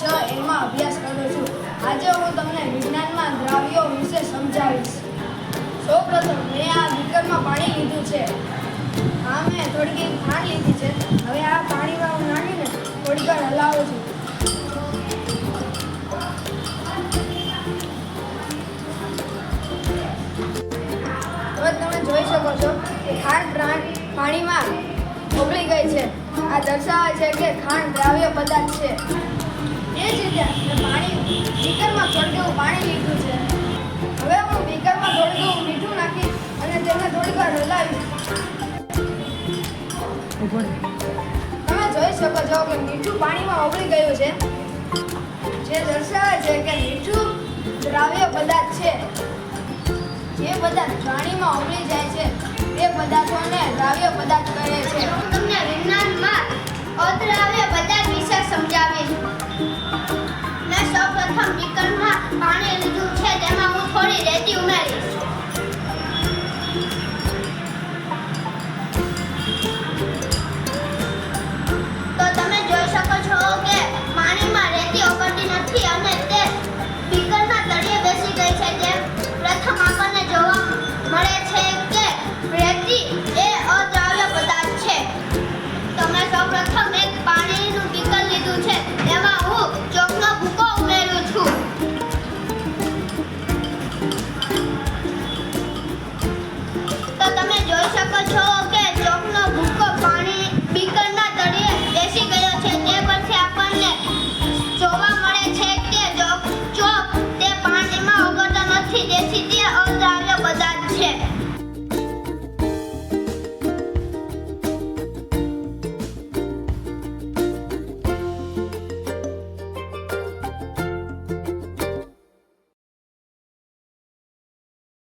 છ એમાં અભ્યાસ કરું છું. આજે હું તમને વિજ્ઞાનમાં દ્રાવ્યો વિશે સમજાવીશ. સૌપ્રથમ, મેં આ બીકરમાં પાણી લીધું છે. આ મેં થોડીક ખાંડ લીધી છે. હવે આ પાણીમાં હું નાખીને થોડીક હલાવું છું. તમે જોઈ શકો છો કે ખાંડ પાણીમાં ઓગળી ગઈ છે. આ દર્શાવે છે કે ખાંડ દ્રાવ્ય પદાર્થ છે. બીકરમાં થોડું એવું પાણી લીધું છે. હવે હું બીકરમાં થોડું એવું મીઠું નાખી અને તેને થોડીક વાર હલાવી તમે જોઈ શકો છો કે મીઠું પાણીમાં ઓગળી ગયું છે. જે દર્શાવે છે કે મીઠું દ્રાવ્ય પદાર્થ છે. જે પદાર્થ પાણીમાં ઓગળી જાય છે, તે પદાર્થોને દ્રાવ્ય પદાર્થ કહે છે. મેં